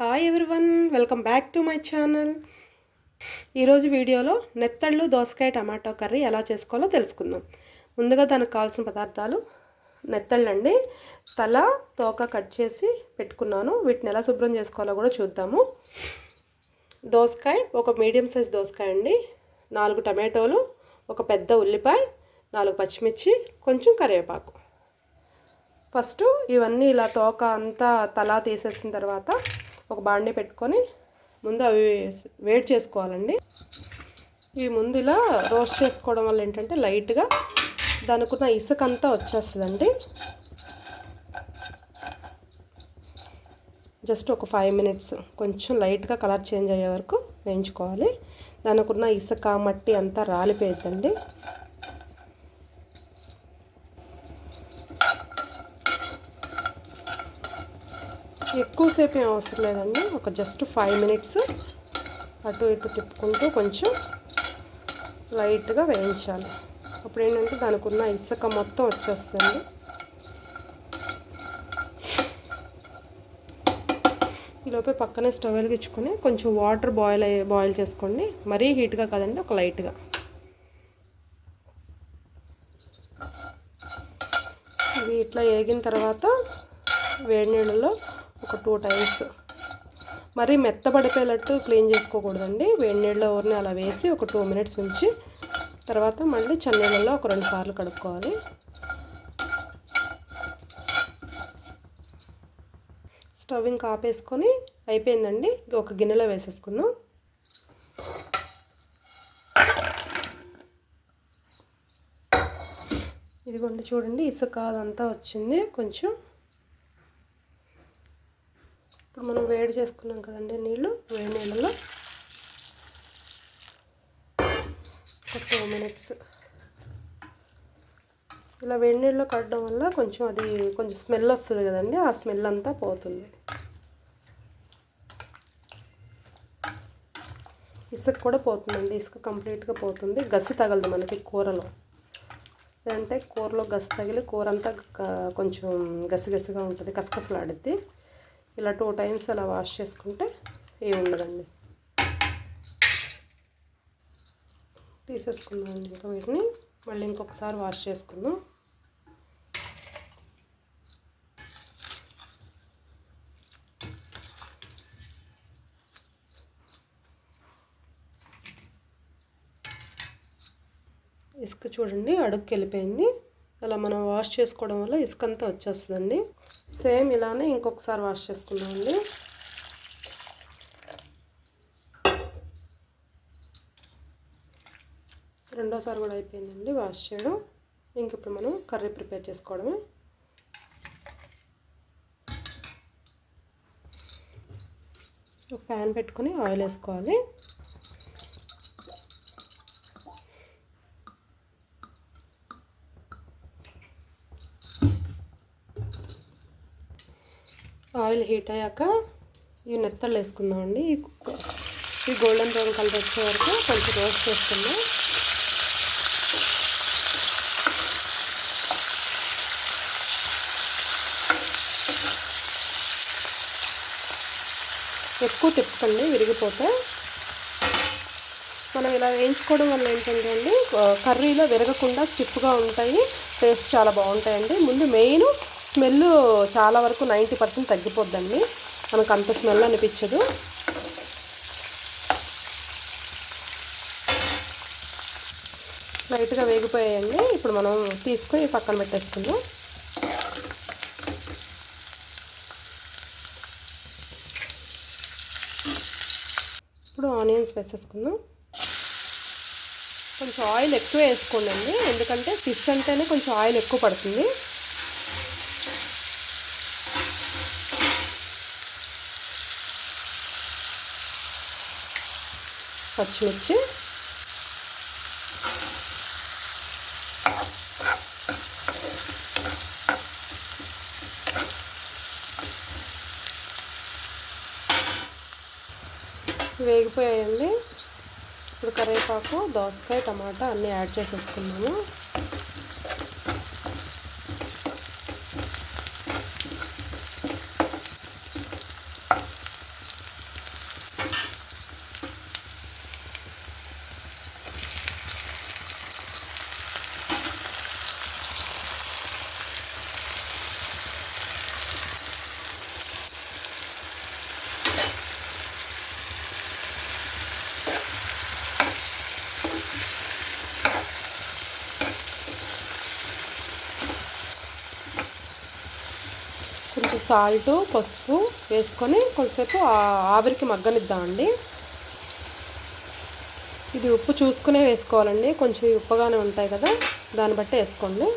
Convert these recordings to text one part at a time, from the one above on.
Hi everyone welcome back to my channel ఈరోజు వీడియోలో నెత్తళ్ళు దోసకాయ టమాటో కర్రీ ఎలా చేసుకోవాలో తెలుసుకుందాం. ముందుగా దానికి కావాల్సిన పదార్థాలు నెత్తళ్ళండి. తల తోక కట్ చేసి పెట్టుకున్నాను. వీటిని ఎలా శుభ్రం చేసుకోవాలో కూడా చూద్దాము. దోసకాయ ఒక మీడియం సైజ్ దోసకాయ అండి. నాలుగు టమాటోలు ఒక పెద్ద ఉల్లిపాయ నాలుగు పచ్చిమిర్చి కొంచెం కరివేపాకు. ఫస్ట్ ఇవన్నీ ఇలా తోక అంతా తలా తీసేసిన తర్వాత ఒక బాండీ పెట్టుకొని ముందు అవి వేడి చేసుకోవాలండి. ఇవి ముందు ఇలా రోస్ట్ చేసుకోవడం వల్ల ఏంటంటే లైట్గా దానికున్న ఇసుక అంతా వచ్చేస్తుందండి. జస్ట్ ఒక ఫైవ్ మినిట్స్ కొంచెం లైట్గా కలర్ చేంజ్ అయ్యే వరకు వేయించుకోవాలి. దానికున్న ఇసుక మట్టి అంతా రాలిపోయిద్దండి. ఎక్కువసేపు ఏం అవసరం లేదండి. ఒక జస్ట్ ఫైవ్ మినిట్స్ అటు ఇటు తిప్పుకుంటూ కొంచెం లైట్గా వేయించాలి. అప్పుడు ఏంటంటే దానికి ఉన్న ఇసుక మొత్తం వచ్చేస్తుంది. ఈలోపే పక్కనే స్టవ్ వెలిగించుకొని కొంచెం వాటర్ బాయిల్ అయ్యి బాయిల్ చేసుకోండి. మరీ హీట్గా కాదండి ఒక లైట్గా. ఇవి ఇట్లా వేగిన తర్వాత వేడి నీళ్ళలో ఒక టూ టైమ్స్ మరీ మెత్తబడిపోయేటట్టు క్లీన్ చేసుకోకూడదండి. వేడి నీళ్ళలో ఊరిని అలా వేసి ఒక టూ మినిట్స్ ఉంచి తర్వాత మళ్ళీ చన్నీళ్ళలో ఒక రెండు సార్లు కడుక్కోవాలి. స్టవ్ ఇంకా ఆపేసుకొని అయిపోయిందండి. ఒక గిన్నెలో వేసేసుకుందాం. ఇదిగోండి చూడండి ఇసుక అదంతా వచ్చింది. కొంచెం ఇప్పుడు మనం వేడి చేసుకున్నాం కదండి నీళ్ళు వేడి నీళ్ళలో ఒక టూ మినిట్స్. ఇలా వేడి నీళ్ళలో కట్టడం వల్ల కొంచెం అది కొంచెం స్మెల్ వస్తుంది కదండి ఆ స్మెల్ అంతా పోతుంది. ఇసుక కూడా పోతుందండి ఇసుక కంప్లీట్గా పోతుంది. గసి తగలదు మనకి కూరలో. అంటే కూరలో గసి తగిలి కూర అంతా కొంచెం గసిగసిగా ఉంటుంది కసకసలాడిద్ది ఇలా టూ టైమ్స్ అలా వాష్ చేసుకుంటే ఏమి ఉండదండి తీసేసుకుందామండి ఇంకా వీటిని. మళ్ళీ ఇంకొకసారి వాష్ చేసుకుందాం. ఇసుక చూడండి అడుగుకి వెళ్ళిపోయింది. అలా మనం వాష్ చేసుకోవడం వల్ల ఇసుక అంతా వచ్చేస్తుందండి. సేమ్ ఇలానే ఇంకొకసారి వాష్ చేసుకుందామండి. రెండోసారి కూడా అయిపోయిందండి వాష్ చేయడం. ఇంక ఇప్పుడు మనం కర్రీ ప్రిపేర్ చేసుకోవడమే. ఒక ప్యాన్ పెట్టుకొని ఆయిల్ వేసుకోవాలి. ఆయిల్ హీట్ అయ్యాక ఈ నెత్తళ్ళు వేసుకుందామండి. ఈ గోల్డెన్ బ్రౌన్ కలర్ వచ్చే వరకు కొంచెం రోస్ట్ చేసుకుందాం. ఎక్కువ తిప్పకండి విరిగిపోతే. మనం ఇలా వేయించుకోవడం వల్ల ఏంటంటే అండి కర్రీలో విరగకుండా స్టిప్గా ఉంటాయి టేస్ట్ చాలా బాగుంటాయండి. ముందు మెయిన్ స్మెల్ చాలా వరకు నైంటీ పర్సెంట్ తగ్గిపోద్దండి. మనకు అంత స్మెల్ అనిపించదు. లైట్గా వేగిపోయాయండి. ఇప్పుడు మనం తీసుకొని పక్కన పెట్టేసుకుందాం. ఇప్పుడు ఆనియన్స్ వేసేసుకుందాం. కొంచెం ఆయిల్ ఎక్కువ వేసుకోండి ఎందుకంటే ఫిష్ అంటేనే కొంచెం ఆయిల్ ఎక్కువ పడుతుంది. పచ్చిమిర్చి. వేగిపోయాయండి. ఇప్పుడు కరివేపాకు దోసకాయ టమాటా అన్నీ యాడ్ చేసేసుకున్నాము కొంచెం సాల్ట్ పసుపు వేసుకొని కొంచెంసేపు ఆవిరికి మగ్గనిద్దామండి. ఇది ఉప్పు చూసుకునే వేసుకోవాలండి. కొంచెం ఉప్పుగానే ఉంటాయి కదా దాన్ని బట్టి వేసుకోండి.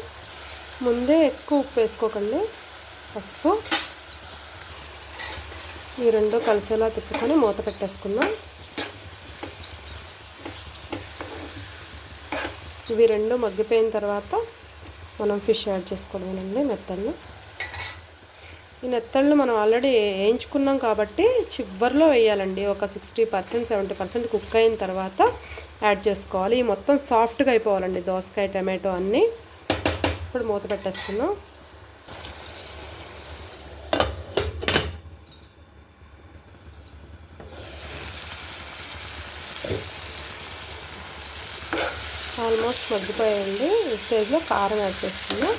ముందే ఎక్కువ ఉప్పు వేసుకోకండి. పసుపు. ఈ రెండు కలిసేలా తిప్పుకొని మూత పెట్టేసుకుందాం. ఇవి రెండు మగ్గిపోయిన తర్వాత మనం ఫిష్ యాడ్ చేసుకోవడమేనండి మెత్తళ్ళు ఈ నెత్తళ్ళు మనం ఆల్రెడీ వేయించుకున్నాం కాబట్టి చివరిలో వేయాలండి. ఒక sixty percent seventy percent cook అయిన తర్వాత యాడ్ చేసుకోవాలి. ఈ మొత్తం సాఫ్ట్గా అయిపోవాలండి దోసకాయ టమాటో అన్నీ. ఇప్పుడు మూత పెట్టేస్తున్నాం. ఆల్మోస్ట్ మగ్గిపోయాయండి ఈ స్టేజ్లో కారం యాడ్ చేస్తున్నాం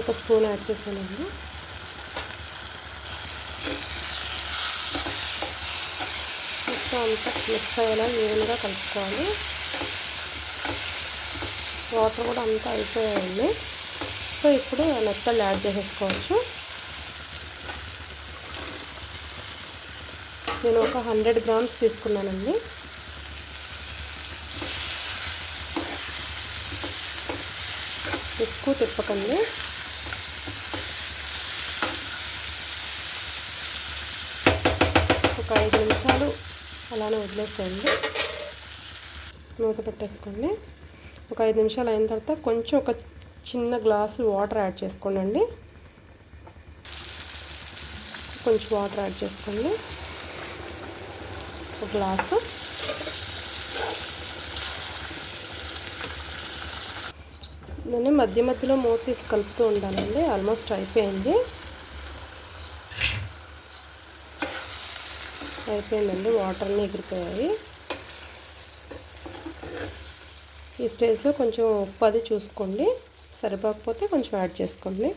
ఒక స్పూన్ యాడ్ చేసానండి మొత్తం అంతా మిక్స్ అయ్యేలా ఈవెన్గా కలుపుకోవాలి. వాటర్ కూడా అంతా అయిపోయాయండి. సో ఇప్పుడు మెత్తలు యాడ్ చేసేసుకోవచ్చు. నేను ఒక హండ్రెడ్ గ్రామ్స్ తీసుకున్నానండి. ఎక్కువ తిప్పకండి. ఒక ఐదు నిమిషాలు అలానే వదిలేసేయండి. మూత పెట్టేసుకోండి. ఒక ఐదు నిమిషాలు అయిన తర్వాత కొంచెం ఒక చిన్న గ్లాసు వాటర్ యాడ్ చేసుకోండి కొంచెం వాటర్ యాడ్ చేసుకోండి. ఒక గ్లాసు. నేను మధ్య మధ్యలో మూత తీసి కలుపుతూ ఉండాలండి. ఆల్మోస్ట్ అయిపోయింది. అయిపోయిందండి వాటర్ని ఎగిరిపోయాయి. ఈ స్టేజ్లో కొంచెం ఉప్పు అది చూసుకోండి. సరిపోకపోతే కొంచెం యాడ్ చేసుకోండి.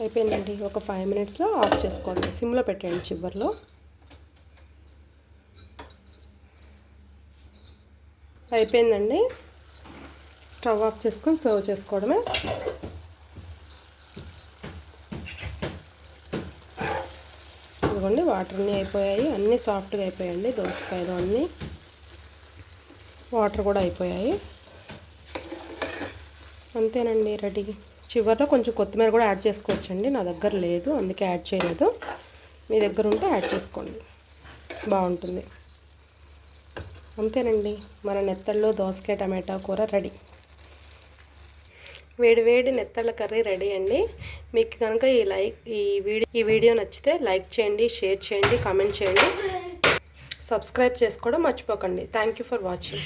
అయిపోయిందండి. ఒక ఫైవ్ మినిట్స్లో ఆఫ్ చేసుకోండి. సిమ్లో పెట్టండి చివరిలో. అయిపోయిందండి. స్టవ్ ఆఫ్ చేసుకొని సర్వ్ చేసుకోవడమే. వాటర్ని వాటర్ అన్నీ అయిపోయాయి అన్నీ సాఫ్ట్గా అయిపోయాయండి. దోసకాయలు అన్నీ వాటర్ కూడా అయిపోయాయి. అంతేనండి రెడీ. చివరిలో కొంచెం కొత్తిమీర కూడా యాడ్ చేసుకోవచ్చండి. నా దగ్గర లేదు అందుకే యాడ్ చేయలేదు. మీ దగ్గర ఉంటే యాడ్ చేసుకోండి. బాగుంటుంది. అంతేనండి మన నెత్తల్లో దోసకాయ టమాటా కూర రెడీ. వేడి వేడి నెత్తళ్ళ కర్రీ రెడీ అండి. మీకు కనుక ఈ లైక్ ఈ వీడియో ఈ వీడియో నచ్చితే లైక్ చేయండి షేర్ చేయండి కామెంట్ చేయండి. సబ్స్క్రైబ్ చేసుకోవడం మర్చిపోకండి. Thank you for watching.